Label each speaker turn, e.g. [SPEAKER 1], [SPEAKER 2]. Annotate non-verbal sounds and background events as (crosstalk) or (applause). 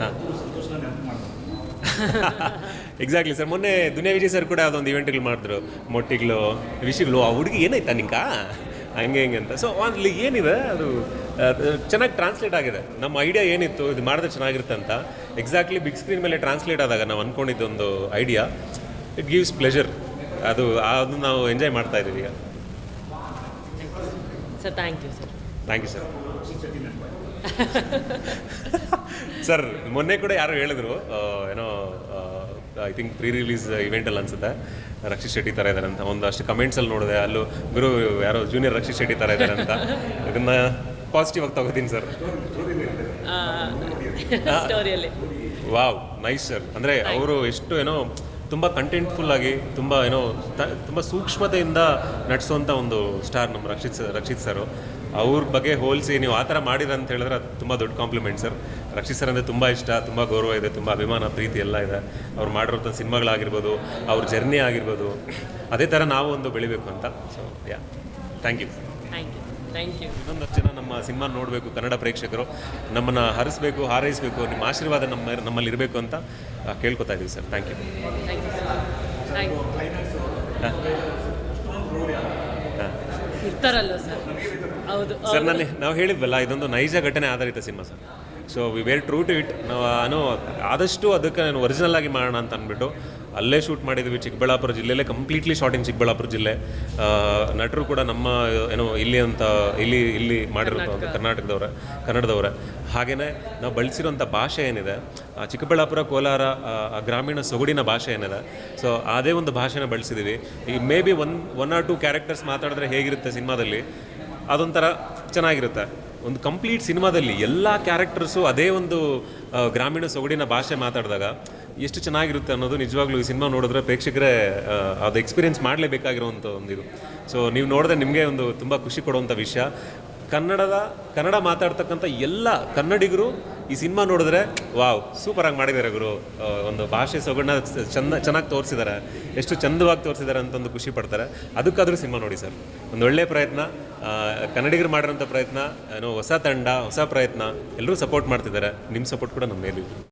[SPEAKER 1] ಹಾಂ. Exactly sir ಮೊನ್ನೆ Duniya Vijay sir ಕೂಡ ಅದೊಂದು ಇವೆಂಟ್ಗಳು ಮಾಡಿದ್ರು. ಮೊಟ್ಟಿಗಳು ವಿಷಯಗಳು ಆ ಹುಡುಗಿ ಏನಾಯ್ತಾ ನಿಂಕ ಹಂಗೆ ಹಿಂಗೆ ಅಂತ. ಸೊ ಅಲ್ಲಿ ಏನಿದೆ? ಅದು ಚೆನ್ನಾಗಿ ಟ್ರಾನ್ಸ್ಲೇಟ್ ಆಗಿದೆ. ನಮ್ಮ ಐಡಿಯಾ ಏನಿತ್ತು? ಇದು ಮಾಡಿದ್ರೆ ಚೆನ್ನಾಗಿರುತ್ತೆ ಅಂತ. ಎಕ್ಸಾಕ್ಟ್ಲಿ ಬಿಗ್ ಸ್ಕ್ರೀನ್ ಮೇಲೆ ಟ್ರಾನ್ಸ್ಲೇಟ್ ಆದಾಗ ನಾವು ಅಂದ್ಕೊಂಡಿದ್ದೊಂದು ಐಡಿಯಾ ಇಟ್ ಗಿವ್ಸ್ ಪ್ಲೆಷರ್ ಅದು ಅದು ನಾವು ಎಂಜಾಯ್ ಮಾಡ್ತಾ ಇದ್ದೀವಿ ಈಗ.
[SPEAKER 2] Sir thank you sir
[SPEAKER 1] thank you sir (laughs) sir ಮೊನ್ನೆ ಕೂಡ ಯಾರು ಹೇಳಿದ್ರು ಏನೋ ಐ ಥಿಂಕ್ ಪ್ರೀ ರಿಲೀಸ್ ಇವೆಂಟಲ್ಲಿ ಅನ್ಸುತ್ತೆ. ರಕ್ಷಿತ್ ಶೆಟ್ಟಿ ಥರ ಇದ್ದಾರೆ ಅಂತ. ಒಂದಷ್ಟು ಕಮೆಂಟ್ಸಲ್ಲಿ ನೋಡಿದೆ. ಅಲ್ಲೂ ಗುರು ಯಾರೋ ಜೂನಿಯರ್ ರಕ್ಷಿತ್ ಶೆಟ್ಟಿ ಥರ ಇದ್ದಾರೆ ಅಂತ. ಅದನ್ನ ಪಾಸಿಟಿವ್ ಆಗಿ ತಗೋತೀನಿ ಸರ್ ವಾವ್ ನೈಸ್ ಸರ್ ಅಂದರೆ ಅವರು ಎಷ್ಟು ಏನೋ ತುಂಬ ಕಂಟೆಂಟ್ಫುಲ್ ಆಗಿ ತುಂಬ ಏನೋ ತುಂಬ ಸೂಕ್ಷ್ಮತೆಯಿಂದ ನಡೆಸುವಂಥ ಒಂದು ಸ್ಟಾರ್ ನಮ್ಮ ರಕ್ಷಿತ್ ರಕ್ಷಿತ್ ಸರ್ ಅವ್ರ ಬಗ್ಗೆ ಹೋಲಿಸಿ ನೀವು ಆ ಥರ ಮಾಡಿರ ಅಂತ ಹೇಳಿದ್ರೆ ಅದು ತುಂಬ ದೊಡ್ಡ ಕಾಂಪ್ಲಿಮೆಂಟ್ ಸರ್ ರಕ್ಷಿತ್ ಸರ್ ಅಂದರೆ ತುಂಬ ಇಷ್ಟ ತುಂಬ ಗೌರವ ಇದೆ ತುಂಬ ಅಭಿಮಾನ ಪ್ರೀತಿ ಎಲ್ಲ ಇದೆ. ಅವ್ರು ಮಾಡಿರೋಂಥ ಸಿನಿಮಾಗಳಾಗಿರ್ಬೋದು ಅವ್ರ ಜರ್ನಿ ಆಗಿರ್ಬೋದು ಅದೇ ಥರ ನಾವು ಒಂದು ಬೆಳಿಬೇಕು ಅಂತ. So yeah thank you
[SPEAKER 2] thank you thank you
[SPEAKER 1] ಇನ್ನೊಂದಷ್ಟು ಜನ ನಮ್ಮ ಸಿನಿಮಾ ನೋಡಬೇಕು ಕನ್ನಡ ಪ್ರೇಕ್ಷಕರು. ನಮ್ಮನ್ನು ಹರಿಸ್ಬೇಕು ಹಾರೈಸಬೇಕು ನಿಮ್ಮ ಆಶೀರ್ವಾದ ನಮ್ಮ ನಮ್ಮಲ್ಲಿ ಇರಬೇಕು ಅಂತ ಕೇಳ್ಕೊತಾ ಇದ್ದೀವಿ sir thank you
[SPEAKER 2] thank you thank sir? ಹೌದು
[SPEAKER 1] ಸರ್ ನಾನು ನಾವು ಹೇಳಿದ್ವಲ್ಲ ಇದೊಂದು ನೈಜ ಘಟನೆ ಆಧಾರಿತ cinema sir. So we were true to it ನಾವು ನಾನು ಆದಷ್ಟು ಅದಕ್ಕೆ ನಾನು ಒರಿಜಿನಲ್ ಆಗಿ ಮಾಡೋಣ ಅಂತ ಅಂದ್ಬಿಟ್ಟು ಅಲ್ಲೇ ಶೂಟ್ ಮಾಡಿದ್ವಿ ಚಿಕ್ಕಬಳ್ಳಾಪುರ ಜಿಲ್ಲೆಯಲ್ಲೇ ಕಂಪ್ಲೀಟ್ಲಿ ಶಾರ್ಟಿಂಗ್ ಚಿಕ್ಕಬಳ್ಳಾಪುರ ಜಿಲ್ಲೆ. ನಟರು ಕೂಡ ನಮ್ಮ, ಏನೋ, ಇಲ್ಲಿ ಅಂತ, ಇಲ್ಲಿ ಇಲ್ಲಿ ಮಾಡಿರೋ ಕರ್ನಾಟಕದವ್ರೆ, ಕನ್ನಡದವ್ರೆ. ಹಾಗೆಯೇ ನಾವು ಬಳಸಿರೋಂಥ ಭಾಷೆ ಏನಿದೆ ಚಿಕ್ಕಬಳ್ಳಾಪುರ, ಕೋಲಾರ ಗ್ರಾಮೀಣ ಸೊಗಡಿನ ಭಾಷೆ ಏನಿದೆ, ಸೊ ಅದೇ ಒಂದು ಭಾಷೆನ ಬಳಸಿದ್ದೀವಿ ಈ maybe one one or two characters ಮಾತಾಡಿದ್ರೆ ಹೇಗಿರುತ್ತೆ ಸಿನಿಮಾದಲ್ಲಿ, ಅದೊಂಥರ ಚೆನ್ನಾಗಿರುತ್ತೆ. ಒಂದು ಕಂಪ್ಲೀಟ್ ಸಿನಿಮಾದಲ್ಲಿ ಎಲ್ಲ ಕ್ಯಾರೆಕ್ಟರ್ಸು ಅದೇ ಒಂದು ಗ್ರಾಮೀಣ ಸೊಗಡಿನ ಭಾಷೆ ಮಾತಾಡಿದಾಗ ಎಷ್ಟು ಚೆನ್ನಾಗಿರುತ್ತೆ ಅನ್ನೋದು ನಿಜವಾಗ್ಲೂ ಈ ಸಿನಿಮಾ ನೋಡಿದ್ರೆ ಪ್ರೇಕ್ಷಕರೇ ಅದು ಎಕ್ಸ್ಪೀರಿಯೆನ್ಸ್ ಮಾಡಲೇಬೇಕಾಗಿರುವಂಥ ಒಂದು ಇದು ಸೊ ನೀವು ನೋಡಿದ್ರೆ ನಿಮಗೆ ಒಂದು ತುಂಬ ಖುಷಿ ಕೊಡುವಂಥ ವಿಷಯ. ಕನ್ನಡದ, ಕನ್ನಡ ಮಾತಾಡ್ತಕ್ಕಂಥ ಎಲ್ಲ ಕನ್ನಡಿಗರು ಈ ಸಿನಿಮಾ ನೋಡಿದ್ರೆ, ವಾವ್ ಸೂಪರಾಗಿ ಮಾಡಿದ್ದಾರೆ ಗುರು. ಒಂದು ಭಾಷೆ ಸೊಗಣ್ಣ ಚೆಂದ, ಚೆನ್ನಾಗಿ ತೋರಿಸಿದ್ದಾರೆ. ಎಷ್ಟು ಚಂದವಾಗಿ ತೋರಿಸಿದ್ದಾರೆ ಅಂತ ಒಂದು ಖುಷಿ ಪಡ್ತಾರೆ. ಅದಕ್ಕಾದರೂ ಸಿನಿಮಾ ನೋಡಿ ಸರ್. ಒಂದು ಒಳ್ಳೆಯ ಪ್ರಯತ್ನ ಕನ್ನಡಿಗರು ಮಾಡಿರೋಂಥ ಪ್ರಯತ್ನ, ಏನೋ ಹೊಸ ತಂಡ, ಹೊಸ ಪ್ರಯತ್ನ ಎಲ್ಲರೂ ಸಪೋರ್ಟ್ ಮಾಡ್ತಿದ್ದಾರೆ. ನಿಮ್ಮ ಸಪೋರ್ಟ್ ಕೂಡ ನಮ್ಮ ಮೇಲಿದೆ